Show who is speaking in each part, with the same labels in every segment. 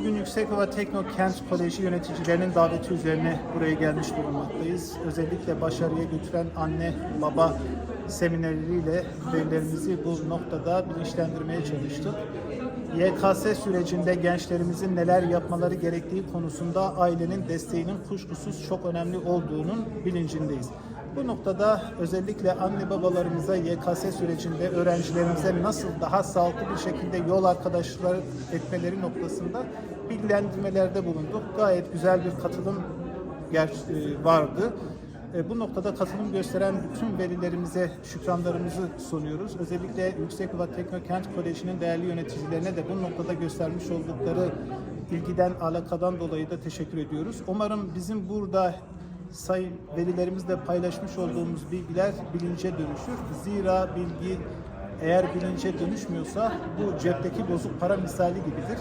Speaker 1: Bugün Yüksekova Teknokent Koleji yöneticilerinin daveti üzerine buraya gelmiş bulunmaktayız. Özellikle başarıya götüren anne baba seminerleriyle velilerimizi bu noktada bilinçlendirmeye çalıştık. YKS sürecinde gençlerimizin neler yapmaları gerektiği konusunda ailenin desteğinin kuşkusuz çok önemli olduğunun bilincindeyiz. Bu noktada özellikle anne babalarımıza YKS sürecinde öğrencilerimize nasıl daha sağlıklı bir şekilde yol arkadaşlar etmeleri noktasında bilgilendirmelerde bulunduk. Gayet güzel bir katılım e, vardı. E, Bu noktada katılım gösteren bütün velilerimize şükranlarımızı sunuyoruz. Özellikle Yüksekova Teknokent Koleji'nin değerli yöneticilerine de bu noktada göstermiş oldukları ilgiden, alakadan dolayı da teşekkür ediyoruz. Umarım bizim burada sayın velilerimizle paylaşmış olduğumuz bilgiler bilince dönüşür. Zira bilgi eğer bilince dönüşmüyorsa bu cepteki bozuk para misali gibidir.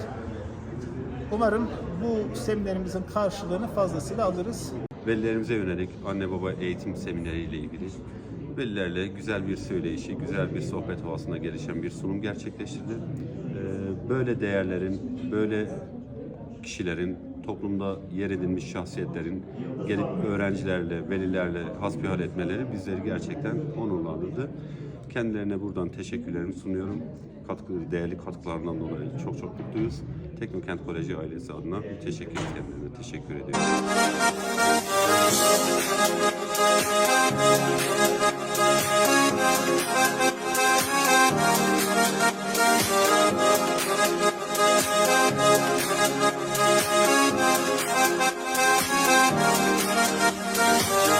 Speaker 1: Umarım bu seminerimizin karşılığını fazlasıyla alırız.
Speaker 2: Velilerimize yönelik anne baba eğitim semineriyle ilgili velilerle güzel bir söyleyişi, güzel bir sohbet havasında gelişen bir sunum gerçekleştirdi. Ee, Böyle değerlerin, böyle kişilerin, toplumda yer edinmiş şahsiyetlerin gelip öğrencilerle, velilerle hasbihal etmeleri bizleri gerçekten onurlandırdı. Kendilerine buradan teşekkürlerimi sunuyorum. Katkı, değerli katkılarından dolayı çok çok mutluyuz. Teknokent Koleji ailesi adına teşekkür kendilerine teşekkür ediyorum. Thank you.